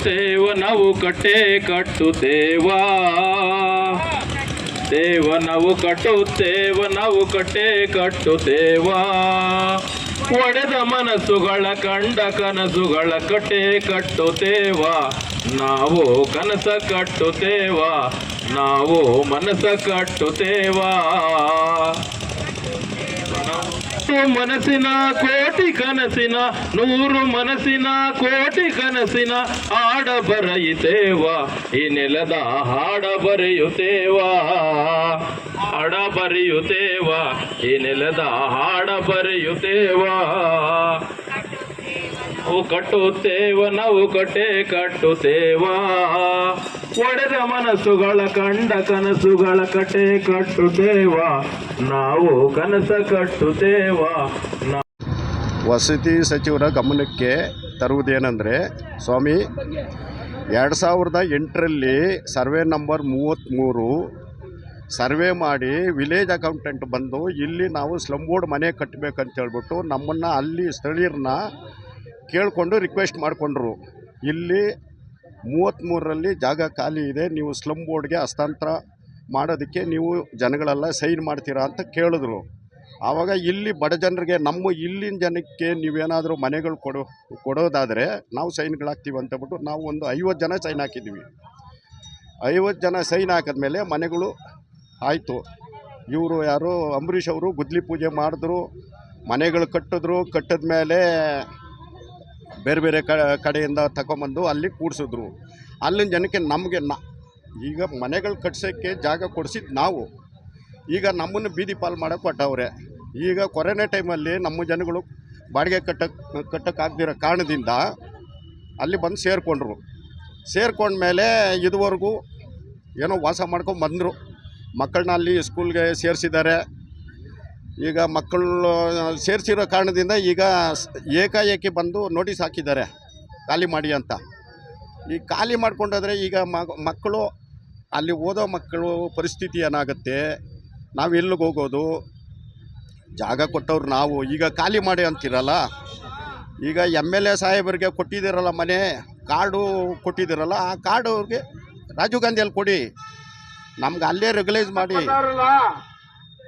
ಕಟ್ಟುತ್ತೇವ, ನಾವು ಕಟ್ಟೆ ಕಟ್ಟುತ್ತೇವ. ದೇವ, ನಾವು ಕಟ್ಟುತ್ತೇವ, ನಾವು ಕಟ್ಟೆ ಕಟ್ಟುತ್ತೇವ. ಒಡೆದ ಮನಸ್ಸುಗಳ ಕಂಡ ಕನಸುಗಳ ಕಟ್ಟೆ ಕಟ್ಟುತ್ತೇವ. ನಾವು ಕನಸ ಕಟ್ಟುತ್ತೇವ, ನಾವು ಮನಸ್ಸ ಕಟ್ಟುತ್ತೇವಾ. ನೂರು ಮನಸ್ಸಿನ ಕೋಟಿ ಕನಸಿನ, ನೂರು ಮನಸ್ಸಿನ ಕೋಟಿ ಕನಸಿನ ಹಾಡ ಬರೆಯುತ್ತೇವ, ಈ ನೆಲದ ಹಾಡ ಬರೆಯುತ್ತೇವ ಹಾಡ ಬರೆಯುತ್ತೇವ, ಈ ನೆಲದ ಹಾಡ ಬರೆಯುತ್ತೇವ. ಕಟ್ಟುತ್ತೇವ, ನಾವು ಕಟ್ಟೆ ಕಟ್ಟುತ್ತೇವ. ಒಡೆದ ಮನಸ್ಸುಗಳ ಕಂಡ ಕನಸುಗಳ ಕಟೆ ಕಟ್ಟುತ್ತೇವ. ನಾವು ಕನಸ ಕಟ್ಟುತ್ತೇವ. ವಸತಿ ಸಚಿವರ ಗಮನಕ್ಕೆ ತರುವುದೇನೆಂದರೆ, ಸ್ವಾಮಿ, ಎರಡು ಸಾವಿರದ ಎಂಟರಲ್ಲಿ ಸರ್ವೆ ನಂಬರ್ ಮೂವತ್ತ್ಮೂರು ಸರ್ವೆ ಮಾಡಿ ವಿಲೇಜ್ ಅಕೌಂಟೆಂಟ್ ಬಂದು ಇಲ್ಲಿ ನಾವು ಸ್ಲಮ್ ಬೋರ್ಡ್ ಮನೆ ಕಟ್ಟಬೇಕಂತ ಹೇಳ್ಬಿಟ್ಟು ನಮ್ಮನ್ನು ಅಲ್ಲಿ ಸ್ಥಳೀಯರನ್ನ ಕೇಳಿಕೊಂಡು ರಿಕ್ವೆಸ್ಟ್ ಮಾಡಿಕೊಂಡ್ರು. ಇಲ್ಲಿ ಮೂವತ್ತ್ಮೂರರಲ್ಲಿ ಜಾಗ ಖಾಲಿ ಇದೆ, ನೀವು ಸ್ಲಮ್ ಬೋರ್ಡ್ಗೆ ಹಸ್ತಾಂತರ ಮಾಡೋದಕ್ಕೆ ನೀವು ಜನಗಳೆಲ್ಲ ಸೈನ್ ಮಾಡ್ತೀರಾ ಅಂತ ಕೇಳಿದ್ರು. ಆವಾಗ ಇಲ್ಲಿ ಬಡ ಜನರಿಗೆ, ನಮ್ಮ ಇಲ್ಲಿನ ಜನಕ್ಕೆ ನೀವೇನಾದರೂ ಮನೆಗಳು ಕೊಡೋ, ಕೊಡೋದಾದರೆ ನಾವು ಸೈನ್ಗಳಾಗ್ತೀವಿ ಅಂತಬಿಟ್ಟು ನಾವು ಒಂದು ಐವತ್ತು ಜನ ಸೈನ್ ಹಾಕಿದ್ವಿ ಐವತ್ತು ಜನ ಸೈನ್ ಹಾಕಿದ್ಮೇಲೆ ಮನೆಗಳು ಆಯಿತು. ಇವರು ಯಾರು ಅಂಬರೀಷ್ ಅವರು ಗುದ್ಲಿ ಪೂಜೆ ಮಾಡಿದ್ರು, ಮನೆಗಳು ಕಟ್ಟಿದ್ರು ಕಟ್ಟಿದ ಮೇಲೆ ಬೇರೆ ಬೇರೆ ಕಡೆಯಿಂದ ತಗೊಂಬಂದು ಅಲ್ಲಿ ಕೂಡಿಸಿದ್ರು. ಅಲ್ಲಿನ ಜನಕ್ಕೆ ನಮಗೆ ಈಗ ಮನೆಗಳು ಕಟ್ಸೋಕ್ಕೆ ಜಾಗ ಕೊಡಿಸಿದ್ದು ನಾವು. ಈಗ ನಮ್ಮನ್ನು ಬೀದಿ ಪಾಲು ಮಾಡೋಕೆ ಕೊಟ್ಟವ್ರೆ ಈಗ ಕೊರೋನಾ ಟೈಮಲ್ಲಿ ನಮ್ಮ ಜನಗಳು ಬಾಡಿಗೆ ಕಟ್ಟಕ್ಕೆ ಕಟ್ಟೋಕ್ಕಾಗ್ದಿರೋ ಕಾರಣದಿಂದ ಅಲ್ಲಿ ಬಂದು ಸೇರಿಕೊಂಡ್ರು. ಮೇಲೆ ಇದುವರೆಗೂ ಏನೋ ವಾಸ ಮಾಡ್ಕೊಂಡು ಬಂದರು. ಮಕ್ಕಳನ್ನ ಅಲ್ಲಿ ಸ್ಕೂಲ್ಗೆ ಸೇರಿಸಿದ್ದಾರೆ. ಈಗ ಮಕ್ಕಳು ಸೇರಿಸಿರೋ ಕಾರಣದಿಂದ ಈಗ ಏಕಾಏಕಿ ಬಂದು ನೋಟಿಸ್ ಹಾಕಿದ್ದಾರೆ, ಖಾಲಿ ಮಾಡಿ ಅಂತ. ಈ ಖಾಲಿ ಮಾಡಿಕೊಂಡೋದ್ರೆ ಈಗ ಮಕ್ಕಳು ಅಲ್ಲಿ ಓದೋ ಮಕ್ಕಳು ಪರಿಸ್ಥಿತಿ ಏನಾಗುತ್ತೆ, ನಾವು ಎಲ್ಲಿಗೆ ಹೋಗೋದು? ಜಾಗ ಕೊಟ್ಟವ್ರು ನಾವು, ಈಗ ಖಾಲಿ ಮಾಡಿ ಅಂತಿರಲ್ಲ? ಈಗ ಎಂ ಎಲ್ ಎ ಸಾಹೇಬರಿಗೆ ಕೊಟ್ಟಿದ್ದೀರಲ್ಲ ಮನೆ, ಕಾರ್ಡು ಕೊಟ್ಟಿದ್ದೀರಲ್ಲ, ಆ ಕಾರ್ಡು ಅವ್ರಿಗೆ ರಾಜೀವ್ ಗಾಂಧಿಯಲ್ಲಿ ಕೊಡಿ. ನಮ್ಗೆ ಅಲ್ಲೇ ರೆಗ್ಯುಲೈಸ್ ಮಾಡಿ.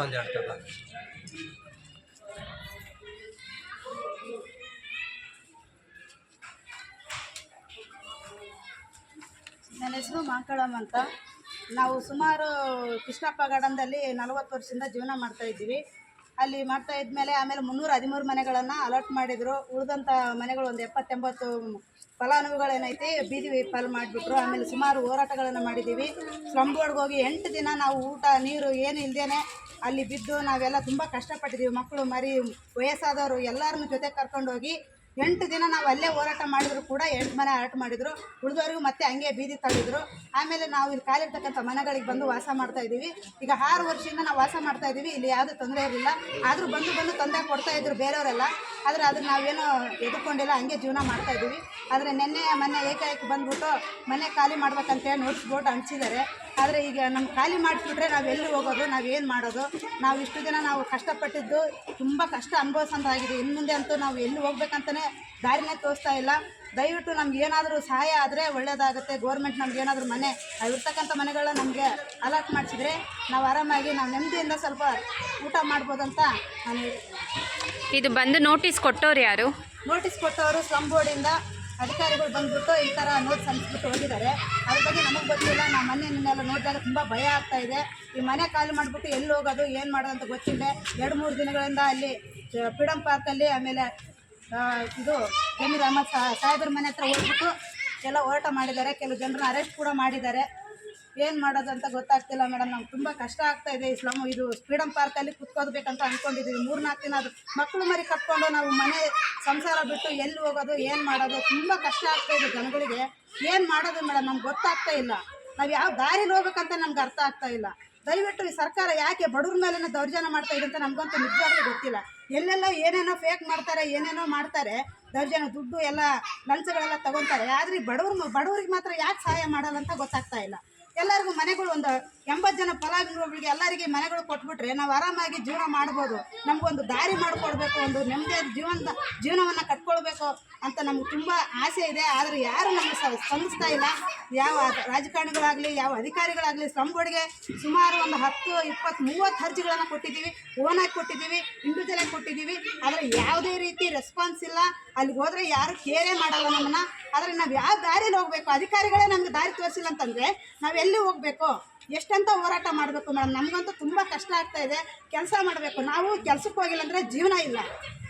ಫೋಟೋ ಎರಡು ಹೇಳ್ತಲ್ಲ ನನ್ನ ಹೆಸರು ಮಾಂಕಳಮ್ಮ ಅಂತ. ನಾವು ಸುಮಾರು ಕೃಷ್ಣಪ್ಪ ಗಾರ್ಡನ್ದಲ್ಲಿ ನಲವತ್ತು ವರ್ಷದಿಂದ ಜೀವನ ಮಾಡ್ತಾ ಇದ್ದೀವಿ. ಅಲ್ಲಿ ಮಾಡ್ತಾ ಇದ್ಮೇಲೆ ಆಮೇಲೆ ಮುನ್ನೂರ ಹದಿಮೂರು ಮನೆಗಳನ್ನು ಅಲಾಟ್ ಮಾಡಿದರು. ಉಳಿದಂಥ ಮನೆಗಳು ಒಂದು ಎಪ್ಪತ್ತೆಂಬತ್ತು ಫಲಾನುಭವಿಗಳೇನೈತಿ, ಬೀದಿ ಪಾಲು ಮಾಡಿಬಿಟ್ರು, ಆಮೇಲೆ ಸುಮಾರು ಹೋರಾಟಗಳನ್ನು ಮಾಡಿದ್ದೀವಿ ಸ್ಲಮ್ ಬೋರ್ಡ್ಗೆ ಹೋಗಿ ಎಂಟು ದಿನ ನಾವು ಊಟ, ನೀರು ಏನು ಇಲ್ಲದೇನೆ ಅಲ್ಲಿ ಬಿದ್ದು ನಾವೆಲ್ಲ ತುಂಬ ಕಷ್ಟಪಟ್ಟಿದ್ದೀವಿ ಮಕ್ಕಳು ಮರಿ ವಯಸ್ಸಾದವರು ಎಲ್ಲರನ್ನು ಜೊತೆ ಕರ್ಕೊಂಡೋಗಿ ಎಂಟು ದಿನ ನಾವು ಅಲ್ಲೇ ಹೋರಾಟ ಮಾಡಿದ್ರು ಕೂಡ, ಎಂಟು ಮನೆ ಹಾರಾಟ ಮಾಡಿದ್ರು, ಉಳಿದವರೆಗೂ ಮತ್ತೆ ಹಂಗೆ ಬೀದಿ ತಳ್ಳಿದ್ರು ಆಮೇಲೆ ನಾವು ಇಲ್ಲಿ ಕಾಲಿರ್ತಕ್ಕಂಥ ಮನೆಗಳಿಗೆ ಬಂದು ವಾಸ ಮಾಡ್ತಾ ಇದ್ದೀವಿ. ಈಗ ಆರು ವರ್ಷದಿಂದ ನಾವು ವಾಸ ಮಾಡ್ತಾ ಇದ್ದೀವಿ. ಇಲ್ಲಿ ಯಾವುದೂ ತೊಂದರೆ ಇರಲಿಲ್ಲ. ಆದರೂ ಬಂದು ಬಂದು ತೊಂದರೆ ಕೊಡ್ತಾ ಇದ್ರು ಬೇರೆಯವರೆಲ್ಲ. ಆದರೆ ಅದನ್ನು ನಾವೇನು ಎದುಕೊಂಡಿಲ್ಲ ಹಂಗೆ ಜೀವನ ಮಾಡ್ತಾ ಇದ್ದೀವಿ. ಆದರೆ ನಿನ್ನೆ ಮೊನ್ನೆ ಏಕಾಏಕಿ ಬಂದ್ಬಿಟ್ಟು ಮನೆ ಖಾಲಿ ಮಾಡ್ಬೇಕಂತೇಳಿ ನೋಟ್ಸ್ ಬೋಟ್ ಹಂಚಿದ್ದಾರೆ. ಆದರೆ ಈಗ ನಮ್ಮ ಖಾಲಿ ಮಾಡಿಸ್ಬಿಟ್ರೆ ನಾವು ಎಲ್ಲಿ ಹೋಗೋದು ನಾವು ಏನು ಮಾಡೋದು? ನಾವು ಇಷ್ಟು ದಿನ ನಾವು ಕಷ್ಟಪಟ್ಟಿದ್ದು ತುಂಬ ಕಷ್ಟ ಅನುಭವಿಸೋಂತಾಗಿದೆ ಇನ್ನು ಮುಂದೆ ಅಂತೂ ನಾವು ಎಲ್ಲಿ ಹೋಗ್ಬೇಕಂತಲೇ ದಾರಿನೇ ತೋರಿಸ್ತಾ ಇಲ್ಲ. ದಯವಿಟ್ಟು ನಮ್ಗೆ ಏನಾದರೂ ಸಹಾಯ ಆದರೆ ಒಳ್ಳೆಯದಾಗುತ್ತೆ ಗೋರ್ಮೆಂಟ್ ನಮ್ಗೆ ಏನಾದರೂ ಮನೆ ಇರ್ತಕ್ಕಂಥ ಮನೆಗಳನ್ನ ನಮಗೆ ಅಲರ್ಟ್ ಮಾಡಿಸಿದ್ರೆ ನಾವು ಆರಾಮಾಗಿ ನಾವು ನೆಮ್ಮದಿಯಿಂದ ಸ್ವಲ್ಪ ಊಟ ಮಾಡ್ಬೋದು ಅಂತ ನಾನು ಇದು ಬಂದು ನೋಟಿಸ್ ಕೊಟ್ಟವ್ರು ಯಾರು? ನೋಟಿಸ್ ಕೊಟ್ಟವರು ಸ್ಲಮ್ ಬೋರ್ಡಿಂದ ಅಧಿಕಾರಿಗಳು ಬಂದ್ಬಿಟ್ಟು ಈ ಥರ ನೋಟ್ಸ್ ಅನ್ಸ್ಬಿಟ್ಟು ಹೋಗಿದ್ದಾರೆ. ಅದ್ರ ಬಗ್ಗೆ ನಮಗೆ ಗೊತ್ತಿಲ್ಲ. ನಾವು ಮನೆ ನಿನ್ನೆಲ್ಲ ನೋಡಿದಾಗ ತುಂಬ ಭಯ ಆಗ್ತಾ ಇದೆ. ಈ ಮನೆ ಖಾಲಿ ಮಾಡಿಬಿಟ್ಟು ಎಲ್ಲಿ ಹೋಗೋದು, ಏನು ಮಾಡೋದು ಅಂತ ಗೊತ್ತಿಲ್ಲ ಎರಡು ಮೂರು ದಿನಗಳಿಂದ ಅಲ್ಲಿ ಫ್ರೀಡಮ್ ಪಾರ್ಕಲ್ಲಿ ಆಮೇಲೆ ಇದು ಜಮೀರ್ ಅಹಮದ್ ಸಾಹೇಬ್ರ ಮನೆ ಹತ್ರ ಹೋಗ್ಬಿಟ್ಟು ಎಲ್ಲ ಹೋರಾಟ ಮಾಡಿದ್ದಾರೆ. ಕೆಲವು ಜನರನ್ನ ಅರೆಸ್ಟ್ ಕೂಡ ಮಾಡಿದ್ದಾರೆ. ಏನು ಮಾಡೋದು ಅಂತ ಗೊತ್ತಾಗ್ತಿಲ್ಲ ಮೇಡಮ್. ನಮ್ಗೆ ತುಂಬ ಕಷ್ಟ ಆಗ್ತಾ ಇದೆ ಇಸ್ಲಾಮು ಇದು ಫ್ರೀಡಮ್ ಪಾರ್ಕಲ್ಲಿ ಕುತ್ಕೋಬೇಕಂತ ಅಂದ್ಕೊಂಡಿದ್ದೀವಿ ಮೂರ್ನಾಲ್ಕು ದಿನ ಅದು ಮಕ್ಕಳು ಮರಿ ಕಟ್ಕೊಂಡು ನಾವು ಮನೆ ಸಂಸಾರ ಬಿಟ್ಟು ಎಲ್ಲಿ ಹೋಗೋದು, ಏನು ಮಾಡೋದು ತುಂಬ ಕಷ್ಟ ಆಗ್ತಾ ಇದೆ ಜನಗಳಿಗೆ. ಏನು ಮಾಡೋದು ಮೇಡಮ್? ನಮ್ಗೆ ಗೊತ್ತಾಗ್ತಾ ಇಲ್ಲ. ನಾವು ಯಾವ ದಾರಿಲಿ ಹೋಗ್ಬೇಕಂತ ನಮ್ಗೆ ಅರ್ಥ ಆಗ್ತಾ ಇಲ್ಲ. ದಯವಿಟ್ಟು ಈ ಸರ್ಕಾರ ಯಾಕೆ ಬಡವ್ರ ಮೇಲೆನ ದೌರ್ಜನ್ಯ ಮಾಡ್ತಾ ಇದೆ ಅಂತ ನಮಗಂತೂ ನಿಜವಾಗ್ಲೂ ಗೊತ್ತಿಲ್ಲ. ಎಲ್ಲೆಲ್ಲ ಏನೇನೋ ಫೇಕ್ ಮಾಡ್ತಾರೆ, ಏನೇನೋ ಮಾಡ್ತಾರೆ, ದೌರ್ಜನ್ಯ, ದುಡ್ಡು ಎಲ್ಲ ಲಂಚಗಳೆಲ್ಲ ತಗೊತಾರೆ. ಆದರೆ ಈ ಬಡವ್ರ, ಬಡವ್ರಿಗೆ ಮಾತ್ರ ಯಾಕೆ ಸಹಾಯ ಮಾಡಲ್ಲ ಅಂತ ಗೊತ್ತಾಗ್ತಾ ಇಲ್ಲ. ಎಲ್ಲರಿಗೂ ಮನೆಗಳು ಒಂದು ಎಂಬತ್ತು ಜನ ಫಲಾನುಭವಿಗಳಿಗೆ ಎಲ್ಲರಿಗೆ ಮನೆಗಳು ಕೊಟ್ಬಿಟ್ರೆ ನಾವು ಆರಾಮಾಗಿ ಜೀವನ ಮಾಡ್ಬೋದು. ನಮಗೊಂದು ದಾರಿ ಮಾಡಿಕೊಡ್ಬೇಕು, ಒಂದು ನೆಮ್ಮದಿಯಾದ ಜೀವನದ, ಜೀವನವನ್ನು ಕಟ್ಕೊಳ್ಬೇಕು ಅಂತ ನಮ್ಗೆ ತುಂಬ ಆಸೆ ಇದೆ. ಆದರೆ ಯಾರು ನಮಗೆ ಸ್ಪಂದಿಸ್ತಾ ಇಲ್ಲ. ಯಾವ ರಾಜಕಾರಣಿಗಳಾಗಲಿ, ಯಾವ ಅಧಿಕಾರಿಗಳಾಗಲಿ ಶ್ರಮಗಳಿಗೆ ಸುಮಾರು ಒಂದು ಹತ್ತು, ಇಪ್ಪತ್ತು, ಮೂವತ್ತು ಅರ್ಜಿಗಳನ್ನು ಕೊಟ್ಟಿದ್ದೀವಿ. ಓನಾಗಿ ಕೊಟ್ಟಿದ್ದೀವಿ ಇಂಡಿವಿಜುವಲಾಗಿ ಕೊಟ್ಟಿದ್ದೀವಿ. ಆದರೆ ಯಾವುದೇ ರೀತಿ ರೆಸ್ಪಾನ್ಸ್ ಇಲ್ಲ. ಅಲ್ಲಿಗೆ ಹೋದರೆ ಯಾರು ಕೇರೇ ಮಾಡಲ್ಲ ನಮ್ಮನ್ನು. ಆದರೆ ನಾವು ಯಾವ ದಾರಿಯಲ್ಲಿ ಹೋಗಬೇಕು? ಅಧಿಕಾರಿಗಳೇ ನಮಗೆ ದಾರಿ ತೋರಿಸಿಲ್ಲ ಅಂತಂದರೆ ನಾವು ಎಲ್ಲಿ ಹೋಗಬೇಕು? ಎಷ್ಟಂತ ಹೋರಾಟ ಮಾಡಬೇಕು ಮೇಡಮ್? ನಮಗಂತೂ ತುಂಬ ಕಷ್ಟ ಆಗ್ತಾ ಇದೆ. ಕೆಲಸ ಮಾಡಬೇಕು. ನಾವು ಕೆಲಸಕ್ಕೆ ಹೋಗಿಲ್ಲ ಅಂದರೆ ಜೀವನ ಇಲ್ಲ.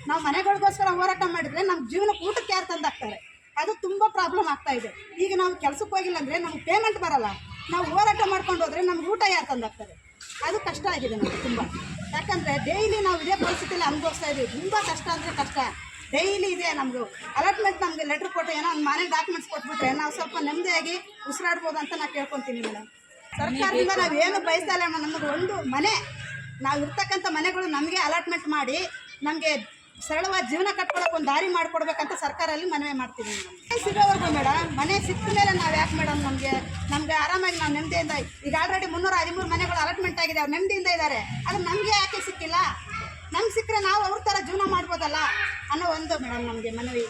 ನಾವು ಮನೆಗಳಿಗೋಸ್ಕರ ಹೋರಾಟ ಮಾಡಿದರೆ ನಮ್ಮ ಜೀವನಕ್ಕೆ ಊಟಕ್ಕೆ ಯಾರು ತಂದಾಕ್ತಾರೆ? ಅದು ತುಂಬ ಪ್ರಾಬ್ಲಮ್ ಆಗ್ತಾ ಇದೆ. ಈಗ ನಾವು ಕೆಲಸಕ್ಕೆ ಹೋಗಿಲ್ಲ ಅಂದರೆ ನಮ್ಗೆ ಪೇಮೆಂಟ್ ಬರಲ್ಲ. ನಾವು ಹೋರಾಟ ಮಾಡ್ಕೊಂಡು ಹೋದರೆ ನಮ್ಗೆ ಊಟ ಯಾರು ತಂದಾಕ್ತಾರೆ? ಅದು ಕಷ್ಟ ಆಗಿದೆ ನಮಗೆ ತುಂಬ. ಯಾಕಂದರೆ ಡೈಲಿ ನಾವು ಇದೇ ಪರಿಸ್ಥಿತಿಯಲ್ಲಿ ಅನುಭವಿಸ್ತಾ ಇದ್ದೀವಿ. ತುಂಬ ಕಷ್ಟ ಅಂದರೆ ಕಷ್ಟ. ಡೈಲಿ ಇದೆ ನಮ್ಮದು ಅಲಾಟ್ಮೆಂಟ್ ನಮಗೆ ಲೆಟ್ರ್ ಕೊಟ್ಟು ಏನೋ ಒಂದು ಮನೆ ಡಾಕ್ಯುಮೆಂಟ್ಸ್ ಕೊಟ್ಬಿಟ್ರೆ ನಾವು ಸ್ವಲ್ಪ ನೆಮ್ಮದಿಯಾಗಿ ಉಸಿರಾಡ್ಬೋದು ಅಂತ ನಾನು ಕೇಳ್ಕೊತೀನಿ ಮೇಡಮ್. ಸರ್ಕಾರದಿಂದ ನಾವು ಏನು ಬಯಸ್ತಾ ಇಲ್ಲ ನಮಗೆ ಒಂದು ಮನೆ. ನಾವು ಇರ್ತಕ್ಕಂಥ ಮನೆಗಳು ನಮಗೆ ಅಲಾಟ್ಮೆಂಟ್ ಮಾಡಿ ನಮಗೆ ಸರಳವಾದ ಜೀವನ ಕಟ್ಕೊಳಕ್ಕೆ ಒಂದು ದಾರಿ ಮಾಡಿಕೊಡ್ಬೇಕಂತ ಸರ್ಕಾರಲ್ಲಿ ಮನವಿ ಮಾಡ್ತೀವಿ ಮನೆ ಸಿಗೋವರೆಗೂ ಮೇಡಮ್ ಮನೆ ಸಿಕ್ಕ ಮೇಲೆ ನಾವು ಯಾಕೆ ಮೇಡಮ್ ನಮಗೆ ನಮಗೆ ಆರಾಮಾಗಿ ನಾವು ನೆಮ್ಮದಿಯಿಂದ, ಈಗ ಆಲ್ರೆಡಿ ಮುನ್ನೂರ ಹದಿಮೂರು ಮನೆಗಳು ಅಲಾಟ್ಮೆಂಟ್ ಆಗಿದೆ, ಅವ್ರು ನೆಮ್ಮದಿಯಿಂದ ಇದ್ದಾರೆ ಆದರೆ ನಮಗೆ ಯಾಕೆ ಸಿಕ್ಕಿಲ್ಲ? ನಮ್ಗೆ ಸಿಕ್ಕರೆ ನಾವು ಅವ್ರ ಥರ ಜೀವನ ಮಾಡ್ಬೋದಲ್ಲ ಅನ್ನೋ ಒಂದು ಮೇಡಮ್ ನಮಗೆ ಮನವಿ.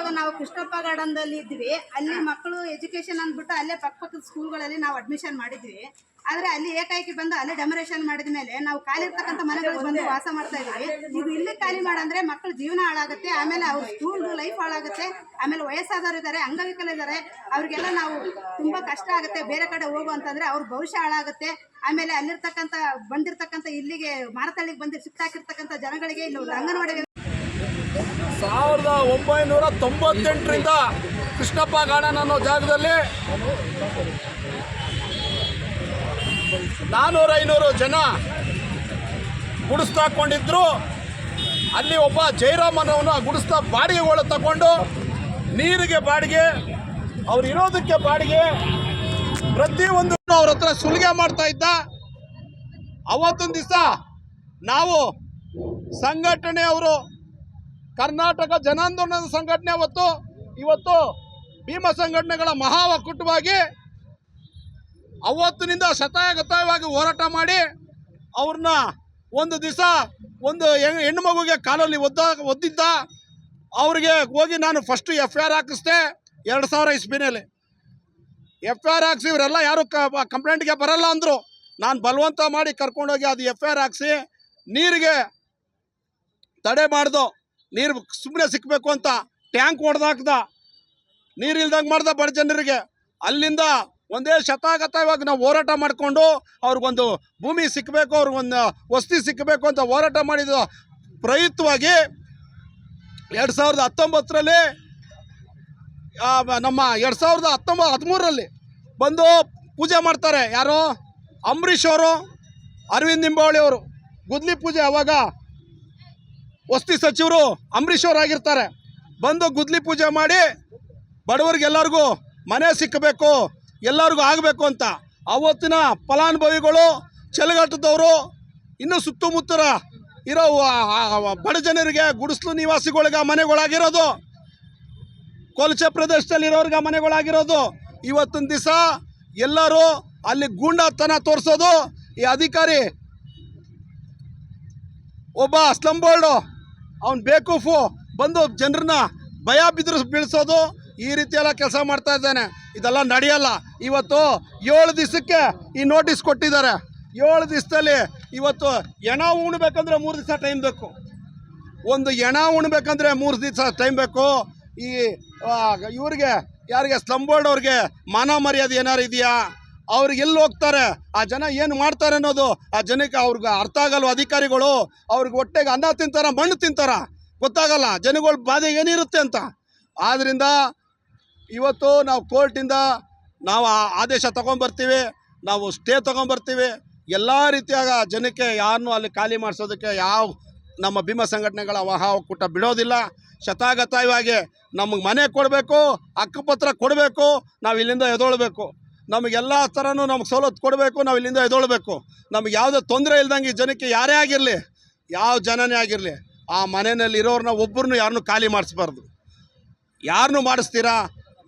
ಇವಾಗ ನಾವು ಕೃಷ್ಣಪ್ಪ ಗಾರ್ಡನ್ದಲ್ಲಿ ಇದ್ವಿ. ಅಲ್ಲಿ ಮಕ್ಕಳು ಎಜುಕೇಶನ್ ಅಂದ್ಬಿಟ್ಟು ಅಲ್ಲೇ ಪಕ್ಕ ಪಕ್ಕಪಕ್ಕದ ಸ್ಕೂಲ್ಗಳಲ್ಲಿ ನಾವು ಅಡ್ಮಿಷನ್ ಮಾಡಿದ್ವಿ. ಆದ್ರೆ ಅಲ್ಲಿ ಏಕಾಏಕಿ ಬಂದು ಅಲ್ಲೇ ಡೆಮೊರೇಷನ್ ಮಾಡಿದ ಮೇಲೆ ನಾವು ಖಾಲಿ ಇರ್ತಕ್ಕಂಥ ಮನೆಗಳಿಗೆ ಬಂದು ವಾಸ ಮಾಡ್ತಾ ಇದ್ವಿ. ಈಗ ಇಲ್ಲಿ ಖಾಲಿ ಮಾಡಂದ್ರೆ ಮಕ್ಕಳ ಜೀವನ ಹಾಳಾಗುತ್ತೆ ಆಮೇಲೆ ಅವ್ರ ಸ್ಕೂಲ್ ಲೈಫ್ ಹಾಳಾಗುತ್ತೆ ಆಮೇಲೆ ವಯಸ್ಸಾದವರು ಇದ್ದಾರೆ ಅಂಗವಿಕಲ ಇದ್ದಾರೆ. ಅವ್ರಿಗೆಲ್ಲ ನಾವು ತುಂಬಾ ಕಷ್ಟ ಆಗುತ್ತೆ. ಬೇರೆ ಕಡೆ ಹೋಗು ಅಂತಂದ್ರೆ ಅವ್ರ ಭವಿಷ್ಯ ಹಾಳಾಗುತ್ತೆ. ಆಮೇಲೆ ಅಲ್ಲಿರ್ತಕ್ಕಂಥ ಬಂದಿರ್ತಕ್ಕಂಥ ಇಲ್ಲಿಗೆ ಮಾರತಳ್ಳಿಗೆ ಬಂದು ಸಿಕ್ಕಾಕಿರ್ತಕ್ಕಂಥ ಜನಗಳಿಗೆ ಇಲ್ಲಿ ಅಂಗನವಾಡಿ ಸಾವಿರದ ಒಂಬೈನೂರ ತೊಂಬತ್ತೆಂಟರಿಂದ ಕೃಷ್ಣಪ್ಪ ಗಾರ್ಡನ್ ಅನ್ನೋ ಜಾಗದಲ್ಲಿ ನಾನ್ನೂರ ಐನೂರು ಜನ ಗುಡಿಸ್ತಾಕೊಂಡಿದ್ರು. ಅಲ್ಲಿ ಒಬ್ಬ ಜೈರಾಮನವನು ಗುಡಿಸ್ತಾ ಬಾಡಿಗೆಗಳು ತಗೊಂಡು ನೀರಿಗೆ ಬಾಡಿಗೆ, ಅವ್ರು ಇರೋದಕ್ಕೆ ಬಾಡಿಗೆ. ಪ್ರತಿಯೊಂದು ಅವ್ರ ಹತ್ರ ಸುಲಿಗೆ ಮಾಡ್ತಾ ಇದ್ದ. ಅವತ್ತೊಂದು ದಿವಸ ನಾವು ಸಂಘಟನೆಯವರು ಕರ್ನಾಟಕ ಜನಾಂದೋಲನದ ಸಂಘಟನೆ ಅವತ್ತು, ಇವತ್ತು ಭೀಮ ಸಂಘಟನೆಗಳ ಮಹಾ ಒಕ್ಕೂಟವಾಗಿ ಅವತ್ತಿನಿಂದ ಶತಾಯಗತಾಯವಾಗಿ ಹೋರಾಟ ಮಾಡಿ ಅವ್ರನ್ನ ಒಂದು ದಿವಸ ಒಂದು ಹೆಣ್- ಹೆಣ್ಣು ಮಗುಗೆ ಕಾಲಲ್ಲಿ ಒದ್ದ, ಒದ್ದಿದ್ದ, ಅವ್ರಿಗೆ ಹೋಗಿ ನಾನು ಫಸ್ಟು ಎಫ್ ಐ ಆರ್ ಹಾಕಿಸ್ದೆ ಎರಡು ಸಾವಿರ ಇಸ್ಬಿನಲ್ಲಿ. ಎಫ್ ಐ ಆರ್ ಹಾಕ್ಸಿ, ಇವರೆಲ್ಲ ಯಾರು ಕಂಪ್ಲೇಂಟ್ಗೆ ಬರಲ್ಲ ಅಂದರು. ನಾನು ಬಲವಂತ ಮಾಡಿ ಕರ್ಕೊಂಡೋಗಿ ಅದು ಎಫ್ ಐ ಆರ್ ಹಾಕ್ಸಿ, ನೀರಿಗೆ ತಡೆ ಮಾಡ್ದು. ನೀರು ಸುಮ್ಮನೆ ಸಿಕ್ಕಬೇಕು ಅಂತ ಟ್ಯಾಂಕ್ ಹೊಡೆದಾಕ್ದ ನೀರು ಇಲ್ದಂಗೆ ಮಾಡ್ದ ಬಡ ಜನರಿಗೆ. ಅಲ್ಲಿಂದ ಒಂದೇ ಶತಾಗತವಾಗಿ ನಾವು ಹೋರಾಟ ಮಾಡಿಕೊಂಡು ಅವ್ರಿಗೊಂದು ಭೂಮಿ ಸಿಕ್ಕಬೇಕು ಅವ್ರಿಗೊಂದು ವಸತಿ ಸಿಕ್ಕಬೇಕು ಅಂತ ಹೋರಾಟ ಮಾಡಿದ ಪ್ರಯುಕ್ತವಾಗಿ ಎರಡು ಸಾವಿರದ ಹತ್ತೊಂಬತ್ತರಲ್ಲಿ ನಮ್ಮ ಎರಡು ಸಾವಿರದ ಹತ್ತೊಂಬತ್ತು ಹದಿಮೂರರಲ್ಲಿ ಬಂದು ಪೂಜೆ ಮಾಡ್ತಾರೆ ಯಾರು? ಅಂಬರೀಷ್ ಅವರು, ಅರವಿಂದ್ ನಿಂಬಾವಳಿ ಅವರು. ಗುದ್ಲಿ ಪೂಜೆ ಅವಾಗ ವಸತಿ ಸಚಿವರು ಅಂಬರೀಷ್ ಅವರಾಗಿರ್ತಾರೆ ಬಂದು ಗುದ್ಲಿ ಪೂಜೆ ಮಾಡಿ ಬಡವರಿಗೆಲ್ಲರಿಗೂ ಮನೆ ಸಿಕ್ಕಬೇಕು, ಎಲ್ಲರಿಗೂ ಆಗಬೇಕು ಅಂತ. ಅವತ್ತಿನ ಫಲಾನುಭವಿಗಳು ಚೆಲಗಟ್ಟದವರು ಇನ್ನು ಸುತ್ತಮುತ್ತರ ಇರೋ ಬಡ ಜನರಿಗೆ ಗುಡಿಸ್ಲು ನಿವಾಸಿಗಳಿಗೆ ಮನೆಗಳಾಗಿರೋದು, ಕೊಲ್ಚೆ ಪ್ರದೇಶದಲ್ಲಿ ಇರೋರಿಗೆ ಮನೆಗಳಾಗಿರೋದು. ಇವತ್ತಿನ ದಿವಸ ಎಲ್ಲರೂ ಅಲ್ಲಿ ಗೂಂಡಾತನ ತೋರಿಸೋದು. ಈ ಅಧಿಕಾರಿ ಒಬ್ಬ ಅಸ್ಲಂ ಅವ್ನು ಬೇಕೂಫು ಬಂದು ಜನರನ್ನ ಭಯ ಬಿದ್ರು ಬೀಳಿಸೋದು ಈ ರೀತಿ ಎಲ್ಲ ಕೆಲಸ ಮಾಡ್ತಾ ಇದ್ದಾನೆ. ಇದೆಲ್ಲ ನಡೆಯಲ್ಲ. ಇವತ್ತು ಏಳು ದಿವಸಕ್ಕೆ ಈ ನೋಟಿಸ್ ಕೊಟ್ಟಿದ್ದಾರೆ. ಏಳು ದಿವಸದಲ್ಲಿ ಇವತ್ತು ಹೆಣ ಉಣ್ಬೇಕಂದ್ರೆ ಮೂರು ದಿವಸ ಟೈಮ್ ಬೇಕು. ಒಂದು ಹೆಣ ಉಣ್ಬೇಕಂದ್ರೆ ಮೂರು ದಿವಸ ಟೈಮ್ ಬೇಕು. ಈ ಇವ್ರಿಗೆ, ಯಾರಿಗೆ ಸ್ಲಂಬೋರ್ಡ್ ಅವ್ರಿಗೆ ಮಾನ ಮರ್ಯಾದೆ ಏನಾರು ಇದೆಯಾ? ಅವ್ರಿಗೆ ಎಲ್ಲಿ ಹೋಗ್ತಾರೆ? ಆ ಜನ ಏನು ಮಾಡ್ತಾರೆ ಅನ್ನೋದು, ಆ ಜನಕ್ಕೆ ಅವ್ರಿಗೆ ಅರ್ಥ ಆಗಲ್ವ ಅಧಿಕಾರಿಗಳು? ಅವ್ರಿಗೆ ಹೊಟ್ಟೆಗೆ ಅನ್ನ ತಿಂತಾರ, ಮಣ್ಣು ತಿಂತಾರ? ಗೊತ್ತಾಗಲ್ಲ, ಜನಗಳ ಬಾಧೆ ಏನಿರುತ್ತೆ ಅಂತ. ಆದ್ದರಿಂದ ಇವತ್ತು ನಾವು ಕೋರ್ಟಿಂದ ನಾವು ಆ ಆದೇಶ ತೊಗೊಂಬರ್ತೀವಿ, ನಾವು ಸ್ಟೇ ತೊಗೊಂಬರ್ತೀವಿ. ಎಲ್ಲ ರೀತಿಯಾಗ ಜನಕ್ಕೆ ಯಾರನ್ನೂ ಅಲ್ಲಿ ಖಾಲಿ ಮಾಡಿಸೋದಕ್ಕೆ ಯಾವ ನಮ್ಮ ಭೀಮ ಸಂಘಟನೆಗಳ ವಹ ಒಕ್ಕೂಟ ಬಿಡೋದಿಲ್ಲ. ಶತಾಗತಾಯವಾಗಿ ನಮಗೆ ಮನೆ ಕೊಡಬೇಕು, ಹಕ್ಕುಪತ್ರ ಕೊಡಬೇಕು, ನಾವು ಇಲ್ಲಿಂದ ಎದೊಳ್ಬೇಕು ನಮಗೆಲ್ಲ ಥರನೂ ನಮಗೆ ಸವಲತ್ತು ಕೊಡಬೇಕು, ನಾವು ಇಲ್ಲಿಂದ ಎದೊಳ್ಬೇಕು. ನಮಗೆ ಯಾವುದೇ ತೊಂದರೆ ಇಲ್ದಂಗೆ ಈ ಜನಕ್ಕೆ ಯಾರೇ ಆಗಿರಲಿ, ಯಾವ ಜನನೇ ಆಗಿರಲಿ, ಆ ಮನೆಯಲ್ಲಿ ಇರೋರನ್ನ ಒಬ್ಬರನ್ನು ಯಾರನ್ನೂ ಖಾಲಿ ಮಾಡಿಸ್ಬಾರ್ದು. ಯಾರನ್ನೂ ಮಾಡಿಸ್ತೀರಾ?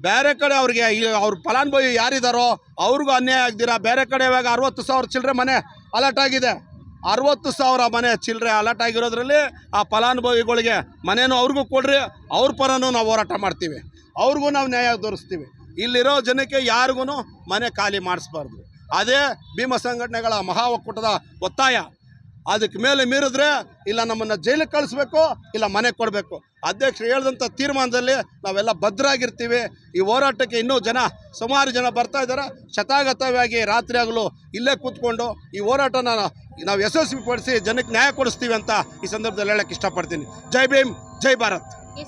ಬೇರೆ ಕಡೆ ಅವ್ರಿಗೆ ಅವ್ರ ಫಲಾನುಭವಿ ಯಾರಿದ್ದಾರೋ ಅವ್ರಿಗೂ ಅನ್ಯಾಯ ಆಗ್ದಿರಾ? ಬೇರೆ ಕಡೆ ಇವಾಗ ಅರವತ್ತು ಸಾವಿರ ಚಿಲ್ಲರೆ ಮನೆ ಅಲರ್ಟ್ ಆಗಿದೆ. ಅರವತ್ತು ಸಾವಿರ ಮನೆ ಚಿಲ್ಲರೆ ಅಲರ್ಟ್ ಆಗಿರೋದ್ರಲ್ಲಿ ಆ ಫಲಾನುಭವಿಗಳಿಗೆ ಮನೆಯೂ ಅವ್ರಿಗೂ ಕೊಡ್ರಿ, ಅವ್ರ ಪರನೂ ನಾವು ಹೋರಾಟ ಮಾಡ್ತೀವಿ. ಅವ್ರಿಗೂ ನಾವು ನ್ಯಾಯ ತೋರಿಸ್ತೀವಿ. ಇಲ್ಲಿರೋ ಜನಕ್ಕೆ ಯಾರಿಗೂ ಮನೆ ಖಾಲಿ ಮಾಡಿಸ್ಬಾರ್ದು. ಅದೇ ಭೀಮ ಸಂಘಟನೆಗಳ ಮಹಾ ಒಕ್ಕೂಟದ ಒತ್ತಾಯ. ಅದಕ್ಕೆ ಮೇಲೆ ಮೀರಿದ್ರೆ ಇಲ್ಲ ನಮ್ಮನ್ನು ಜೈಲಿಗೆ ಕಳಿಸ್ಬೇಕು, ಇಲ್ಲ ಮನೆ ಕೊಡಬೇಕು. ಅಧ್ಯಕ್ಷರು ಹೇಳಿದಂಥ ತೀರ್ಮಾನದಲ್ಲಿ ನಾವೆಲ್ಲ ಭದ್ರಾಗಿರ್ತೀವಿ. ಈ ಹೋರಾಟಕ್ಕೆ ಇನ್ನೂ ಜನ, ಸುಮಾರು ಜನ ಬರ್ತಾ ಇದ್ದಾರೆ. ಶತಾಗತವಾಗಿ ರಾತ್ರಿ ಆಗಲು ಇಲ್ಲೇ ಕೂತ್ಕೊಂಡು ಈ ಹೋರಾಟನ ನಾವು ಯಶಸ್ವಿಪಡಿಸಿ ಜನಕ್ಕೆ ನ್ಯಾಯ ಕೊಡಿಸ್ತೀವಿ ಅಂತ ಈ ಸಂದರ್ಭದಲ್ಲಿ ಹೇಳಕ್ಕೆ ಇಷ್ಟಪಡ್ತೀನಿ. ಜೈ ಭೀಮ್, ಜೈ ಭಾರತ್.